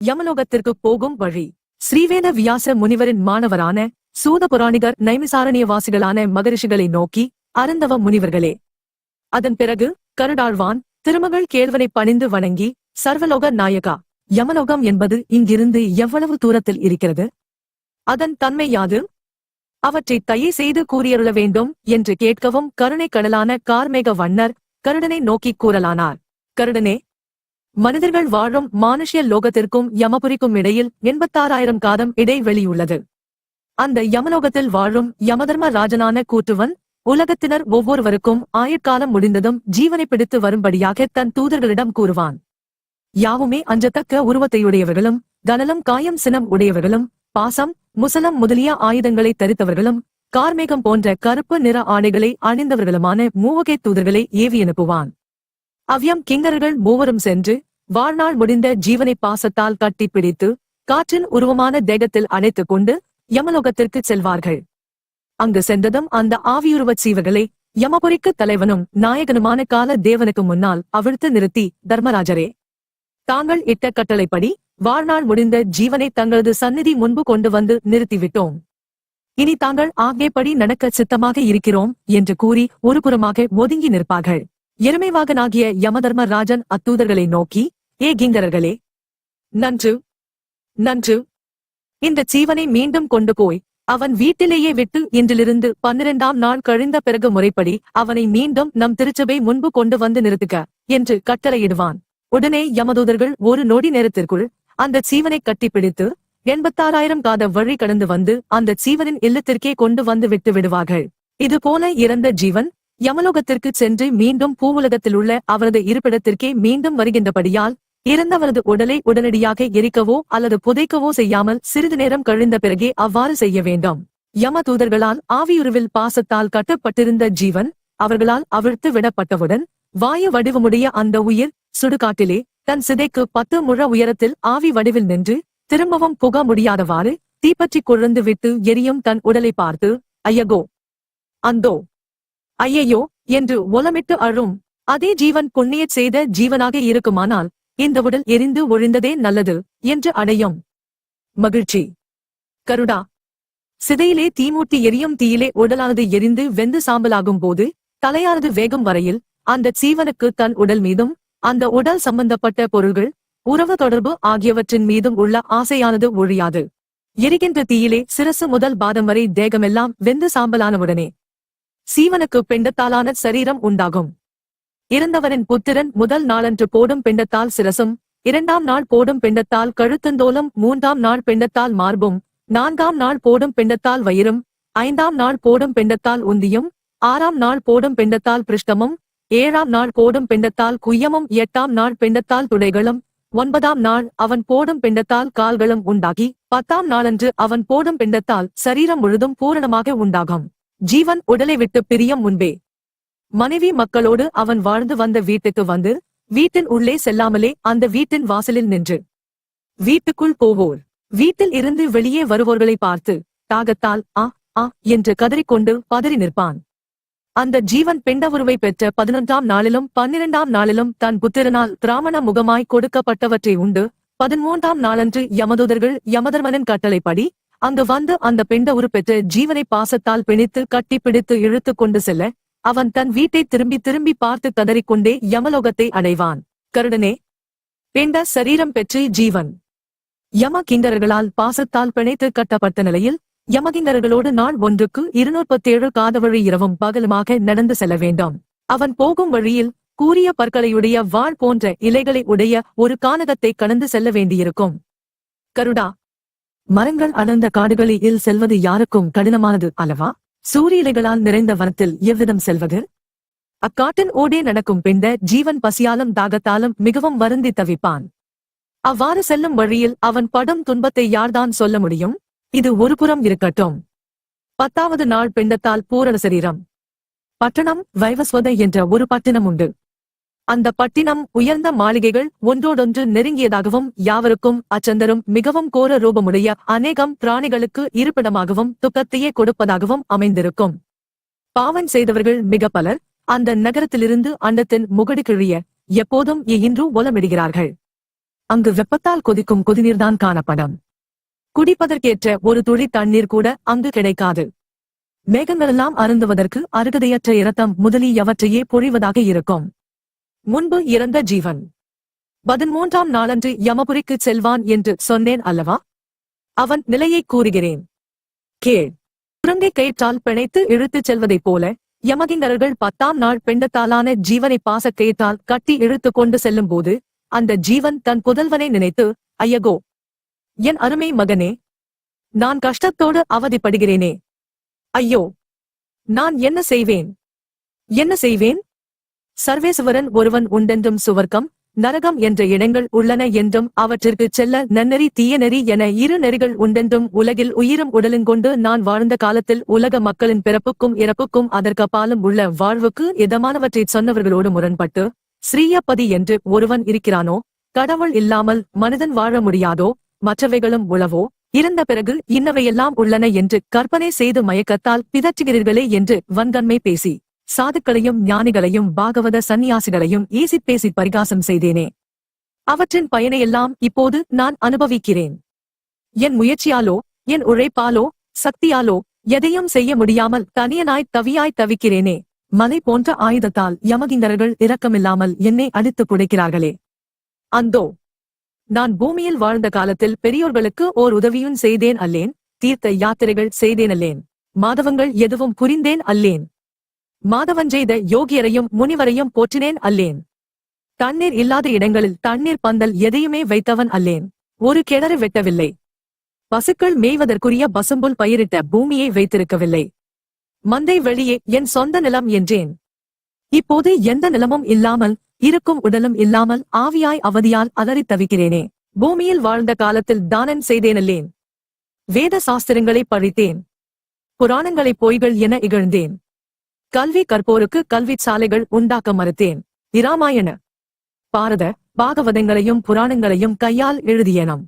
யமலோகத்திற்கு போகும் வழி. ஸ்ரீவேத வியாச முனிவரின் மாணவரான சூத புராணிகர் நைமிசாரணியவாசிகளான மகரிஷிகளை நோக்கி அருந்தவ முனிவர்களே! அதன் பிறகு கருடாழ்வான் திருமகள் கேள்வனை பணிந்து வணங்கி சர்வலோக நாயகா! யமலோகம் என்பது இங்கிருந்து எவ்வளவு தூரத்தில் இருக்கிறது? அதன் தன்மை யாது? அவற்றை தயை செய்து கூறியருள வேண்டும் என்று கேட்கவும் கருணை கடலான கார்மேக வண்ணர் கருடனை நோக்கிக் கூறலானார். கருடனே! மனிதர்கள் வாழும் மானுஷ்ய லோகத்திற்கும் யமபுரிக்கும் இடையில் எண்பத்தாறாயிரம் காதம் இடைவெளியுள்ளது அந்த யமலோகத்தில் வாழும் யமதர்ம ராஜனான கூற்றுவன் உலகத்தினர் ஒவ்வொருவருக்கும் ஆயுட்காலம் முடிந்ததும் ஜீவனை பிடித்து வரும்படியாக தன் தூதர்களிடம் கூறுவான். யாவுமே அஞ்சத்தக்க உருவத்தையுடையவர்களும் கனலும் காயம் சினம் உடையவர்களும் பாசம் முசலம் முதலிய ஆயுதங்களை தரித்தவர்களும் கார்மேகம் போன்ற கருப்பு நிற ஆடைகளை அணிந்தவர்களுமான மூவகை தூதர்களை ஏவி அனுப்புவான். அவ்யம் கிங்கர்கள் மூவரும் சென்று வாழ்நாள் முடிந்த ஜீவனை பாசத்தால் கட்டிப் பிடித்து காற்றின் உருவமான தேகத்தில் அணைத்துக் கொண்டு யமலோகத்திற்கு செல்வார்கள். அங்கு சென்றதும் அந்த ஆவியுருவச் சீவர்களை யமபுரிக்கு தலைவனும் நாயகனுமான கால தேவனுக்கு முன்னால் அவிழ்த்து நிறுத்தி தர்மராஜரே. தாங்கள் இட்ட கட்டளைப்படி வாழ்நாள் முடிந்த ஜீவனை தங்களது சந்நிதி முன்பு கொண்டு வந்து நிறுத்திவிட்டோம். இனி தாங்கள் ஆகியபடி நடக்க சித்தமாக இருக்கிறோம் என்று கூறி ஒருபுறமாக ஒதுங்கி நிற்பார்கள். எருமைவாகனாகிய யமதர்ம ராஜன் அத்தூதர்களை நோக்கி ஏ கிங்கரர்களே நன்று நன்று. இந்த ஜீவனை மீண்டும் கொண்டு போய் அவன் வீட்டிலேயே விட்டு இன்றிலிருந்து பன்னிரண்டாம் நாள் கழிந்த பிறகு முறைப்படி அவனை மீண்டும் நம் திருச்சபை முன்பு கொண்டு வந்து நிறுத்துக என்று கட்டளையிடுவான். உடனே யமதூதர்கள் ஒரு நொடி நேரத்திற்குள் அந்த சீவனை கட்டிப்பிடித்து எண்பத்தாறாயிரம் காத வழி கடந்து வந்து அந்த சீவனின் இல்லத்திற்கே கொண்டு வந்து விட்டு விடுவார்கள். இது போல இறந்த ஜீவன் யமலோகத்திற்கு சென்று மீண்டும் பூவுலகத்தில் உள்ள அவரது இருப்பிடத்திற்கே மீண்டும் வருகின்றபடியால் இறந்தவரது உடலை உடனடியாக எரிக்கவோ அல்லது புதைக்கவோ செய்யாமல் சிறிது நேரம் கழிந்த பிறகே அவ்வாறு செய்ய வேண்டும். யம தூதர்களால் ஆவியுருவில் பாசத்தால் கட்டப்பட்டிருந்த ஜீவன் அவர்களால் அவிழ்த்து விடப்பட்டவுடன் வாயு வடிவமுடைய அந்த உயிர் சுடுகாட்டிலே தன் சிதைக்கு பத்து முழ உயரத்தில் ஆவி வடிவில் நின்று திரும்பவும் புக முடியாதவாறு தீப்பற்றிக் கொழுந்து விட்டு எரியும் தன் உடலை பார்த்து ஐயகோ! அந்தோ! ஐயையோ! என்று ஒலமிட்டு அழும். அதே ஜீவன் புண்ணியச் செய்த ஜீவனாக இருக்குமானால் இந்த உடல் எரிந்து ஒழிந்ததே நல்லது என்று அடையும். மகிழ்ச்சி. கருடா. சிதையிலே தீமூட்டி எரியும் தீயிலே உடலானது எரிந்து வெந்து சாம்பலாகும் போது தலையானது வேகம் வரையில் அந்த சீவனுக்கு தன் உடல் மீதும் அந்த உடல் சம்பந்தப்பட்ட பொருள்கள் உறவு தொடர்பு ஆகியவற்றின் மீதும் உள்ள ஆசையானது ஒழியாது. எரிகின்ற தீயிலே சிரசு முதல் பாதம் வரை தேகமெல்லாம் வெந்து சாம்பலானவுடனே சீவனுக்கு பெண்டத்தாலான சரீரம் உண்டாகும். இறந்தவரின் புத்திரன் முதல் நாளன்று போடும் பிண்டத்தால் சிரசும் இரண்டாம் நாள் போடும் பிண்டத்தால் கழுத்தந்தோலும் மூன்றாம் நாள் பிண்டத்தால் மார்பும் நான்காம் நாள் போடும் பிண்டத்தால் வயிறும் ஐந்தாம் நாள் போடும் பிண்டத்தால் உந்தியும் ஆறாம் நாள் போடும் பிண்டத்தால் பிருஷ்டமும் ஏழாம் நாள் போடும் பிண்டத்தால் குய்யமும் எட்டாம் நாள் பிண்டத்தால் துடைகளும் ஒன்பதாம் நாள் அவன் போடும் பிண்டத்தால் கால்களும் உண்டாகி பத்தாம் நாளன்று அவன் போடும் பிண்டத்தால் சரீரம் முழுதும் பூரணமாக உண்டாகும். ஜீவன் உடலை விட்டு பிரியும் முன்பே. மனைவி மக்களோடு அவன் வாழ்ந்து வந்த வீட்டுக்கு வந்து வீட்டின் உள்ளே செல்லாமலே அந்த வீட்டின் வாசலில் நின்று. வீட்டுக்குள் போவோர். வீட்டில் இருந்து வெளியே வருவோர்களை பார்த்து தாகத்தால் ஆ ஆ என்று கதறிக்கொண்டு பதறி நிற்பான். அந்த ஜீவன் பெண்டவுருவை பெற்ற பதினொன்றாம் நாளிலும் பன்னிரண்டாம் நாளிலும் தன் புத்திரனால் பிராமண முகமாய் கொடுக்கப்பட்டவற்றை உண்டு. பதிமூன்றாம் நாளன்று யமதூதர்கள் யமதர்மனின் கட்டளைப்படி அங்கு வந்து அந்த பெண்ட உரு ஜீவனை பாசத்தால் பிணித்து கட்டிப்பிடித்து இழுத்துக் கொண்டு செல்ல அவன் தன் வீட்டை திரும்பி திரும்பி பார்த்து கதறிக்கொண்டே யமலோகத்தை அடைவான். கருடனே பெண்ட சரீரம் பெற்று ஜீவன். யம கிங்கரர்களால் பாசத்தால் பிணைத்து கட்டப்பட்ட நிலையில் யமகிங்கர்களோடு நாள் ஒன்றுக்கு இருநூற்பத்தேழு காதவழி இரவும் பகலுமாக நடந்து செல்ல வேண்டும். அவன் போகும் வழியில் கூறிய பற்களையுடைய வாழ் போன்ற இலைகளை உடைய ஒரு கானகத்தை கடந்து செல்ல வேண்டியிருக்கும். கருடா மரங்கள் அடர்ந்த காடுகளில் செல்வது யாருக்கும் கடினமானது அல்லவா? சூரியலைகளால் நிறைந்த வனத்தில் எவ்விதம் செல்வது? அக்காட்டின் ஓடே நடக்கும் பெண்ட ஜீவன் பசியாலும் தாகத்தாலும் மிகவும் வருந்தி தவிப்பான். அவ்வாறு செல்லும் வழியில் அவன் படும் துன்பத்தை யார்தான் சொல்ல முடியும்? இது ஒருபுறம் இருக்கட்டும். பத்தாவது நாள் பெண்டத்தால் பூரண சரீரம். பட்டணம் வைவஸ்வத என்ற ஒரு பட்டினம் உண்டு. அந்த பட்டினம் உயர்ந்த மாளிகைகள் ஒன்றோடொன்று நெருங்கியதாகவும் யாவருக்கும் அச்சந்தரும் மிகவும் கோர ரூபமுடைய அநேகம் பிராணிகளுக்கு இருப்பிடமாகவும் துக்கத்தையே கொடுப்பதாகவும் அமைந்திருக்கும். பாவம் செய்தவர்கள் மிக பலர் அந்த நகரத்திலிருந்து அண்டத்தின் முகடு கிழிய எப்போதும் இன்று ஒலமிடுகிறார்கள். அங்கு வெப்பத்தால் கொதிக்கும் கொதிநீர்தான் காணப்படும். குடிப்பதற்கேற்ற ஒரு துளி தண்ணீர் கூட அங்கு கிடைக்காது. மேகங்களெல்லாம் அருந்துவதற்கு அருகதையற்ற இரத்தம் முதலியவற்றையே பொழிவதாக இருக்கும். முன்பு இறந்த ஜீவன். பதிமூன்றாம் நாளன்று யமபுரிக்கு செல்வான் என்று சொன்னேன் அல்லவா? அவன் நிலையை கூறுகிறேன். கேள். குரங்கை கயிற்றால் பிணைத்து இழுத்துச் செல்வதைப் போல யமகிங்கரர்கள் பத்தாம் நாள் பெண்டத்தாலான ஜீவனை பாசக் கயிற்றால் கட்டி இழுத்துக் கொண்டு செல்லும்போது அந்த ஜீவன் தன் புதல்வனை நினைத்து ஐயகோ! என் அருமை மகனே! நான் கஷ்டத்தோடு அவதிப்படுகிறேனே! ஐயோ! நான் என்ன செய்வேன்? என்ன செய்வேன்? சர்வேசுவரன் ஒருவன் உண்டென்றும் சுவர்க்கம் நரகம் என்ற இடங்கள் உள்ளன என்றும் அவற்றிற்குச் செல்ல நன்னெறி தீயநெறி என இரு நெறிகள் உண்டென்றும் உலகில் உயிரும் உடலுங்கொண்டு நான் வாழ்ந்த காலத்தில் உலக மக்களின் பிறப்புக்கும் இறப்புக்கும் அதற்கு பாலும் உள்ள வாழ்வுக்கு இதமானவற்றைச் சொன்னவர்களோடு முரண்பட்டு ஸ்ரீயப்பதி என்று ஒருவன் இருக்கிறானோ? கடவுள் இல்லாமல் மனிதன் வாழ முடியாதோ? மற்றவைகளும் உளவோ? இறந்த பிறகு இன்னவையெல்லாம் உள்ளன என்று கற்பனை செய்து மயக்கத்தால் பிதற்றுகிறீர்களே என்று வன்கண்மை பேசி. சாதுக்களையும் ஞானிகளையும் பாகவத சந்நியாசிகளையும் ஈசிப் பேசி பரிகாசம் செய்தேனே. அவற்றின் பயனையெல்லாம் இப்போது நான் அனுபவிக்கிறேன். என் முயற்சியாலோ என் உழைப்பாலோ சக்தியாலோ எதையும் செய்ய முடியாமல் தனியனாய் தவியாய் தவிக்கிறேனே. மலை போன்ற ஆயுதத்தால் யமகிந்தர்கள் இரக்கமில்லாமல் என்னை அடித்து புடைக்கிறார்களே அந்தோ நான் பூமியில் வாழ்ந்த காலத்தில் பெரியோர்களுக்கு ஓர் உதவியும் செய்தேன் அல்லேன் தீர்த்த யாத்திரைகள் செய்தேன் அல்லேன். மாதவங்கள் எதுவும் புரிந்தேன் அல்லேன். மாதவன் செய்த யோகியரையும் முனிவரையும் போற்றினேன் அல்லேன். தண்ணீர் இல்லாத இடங்களில் தண்ணீர் பந்தல் எதையுமே வைத்தவன் அல்லேன். ஒரு கிணறு வெட்டவில்லை. பசுக்கள் மேய்வதற்குரிய பசும்புல் பயிரிட்ட பூமியை வைத்திருக்கவில்லை. மந்தை வெளியே என் சொந்த நிலம் என்றேன். இப்போது எந்த நிலமும் இல்லாமல் இருக்கும் உடலும் இல்லாமல் ஆவியாய் அவதியால் அலறித் தவிக்கிறேனே. பூமியில் வாழ்ந்த காலத்தில் தானன் செய்தேனல்லேன் வேத சாஸ்திரங்களை பழித்தேன் புராணங்களை பொய்கள் என இகழ்ந்தேன். கல்வி கற்போருக்கு கல்விச் சாலைகள் உண்டாக்க மறுத்தேன். இராமாயண. பாரத பாகவதங்களையும் புராணங்களையும் கையால் எழுதியேனம்.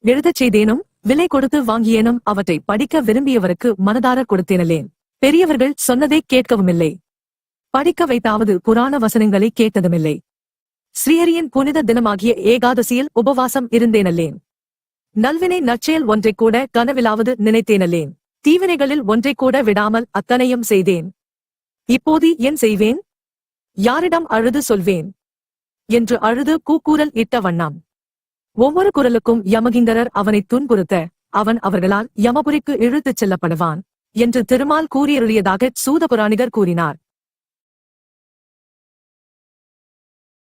எழுதச் செய்தேனும் விலை கொடுத்து வாங்கியேனும் அவற்றை படிக்க விரும்பியவருக்கு மனதார கொடுத்தேனலேன். பெரியவர்கள் சொன்னதை கேட்கவுமில்லை. படிக்க வைத்தாவது புராண வசனங்களை கேட்டதுமில்லை. ஸ்ரீஹரியின் புனித தினமாகிய ஏகாதசியில் உபவாசம் இருந்தேனல்லேன் நல்வினை நற்செயல் ஒன்றை கூட கனவிலாவது நினைத்தேனல்லேன் தீவினைகளில் ஒன்றை கூட விடாமல் அத்தனையும் செய்தேன். இப்போது என் செய்வேன்? யாரிடம் அழுது சொல்வேன்? என்று அழுது கூக்கூரல் இட்ட வண்ணம். ஒவ்வொரு குரலுக்கும் யமகிந்தரர் அவனை துன்புறுத்த அவன் அவர்களால் யமபுரிக்கு இழுத்துச் செல்லப்படுவான் என்று திருமால் கூறியருளியதாக சூதபுராணிகர் கூறினார்.